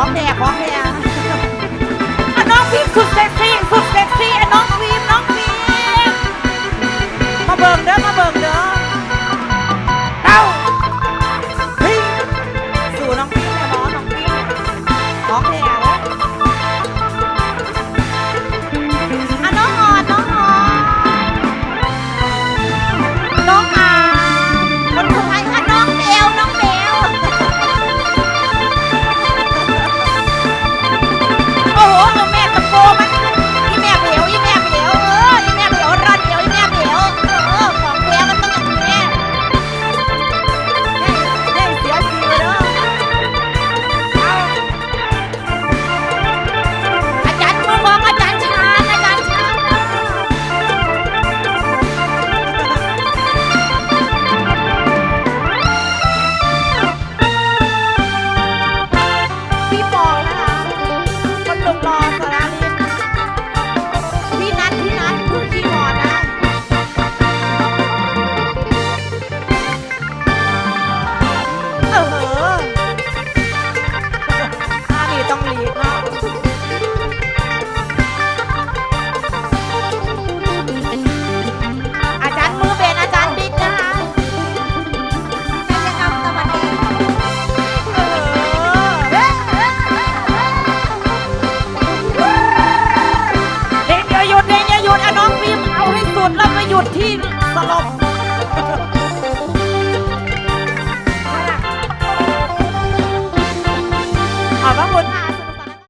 ของแท้ของแม่น้องพี่สุดเซ็กซี่ จุดที่สลบ